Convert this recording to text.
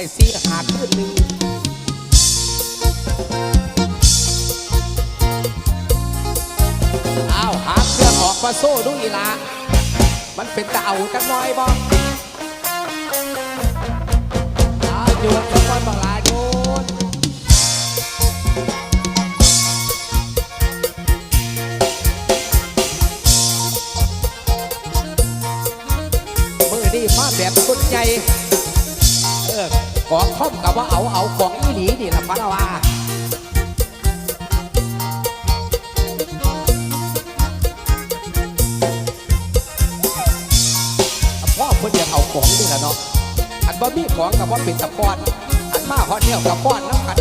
อ้ซีหาขึ้นหนึ่งอ้าวหาเครื่องออกมาโซ่ดูอีละมันเป็นตะเอาจังน้อยบ่อ้าวโยนสะกอนบังลาโยนมือนี่มาแบบสุดใจเออ ของท่อมกับว่าเอาเอาของอีหลีนี่ละพะละว่าพ่อเพิ่นอยากเอาของนี่แหละเนาะอันบ่มีของกับว่าเป็นตะปอนอันมาฮอดเนี่ยกับป้อนน้ำขัน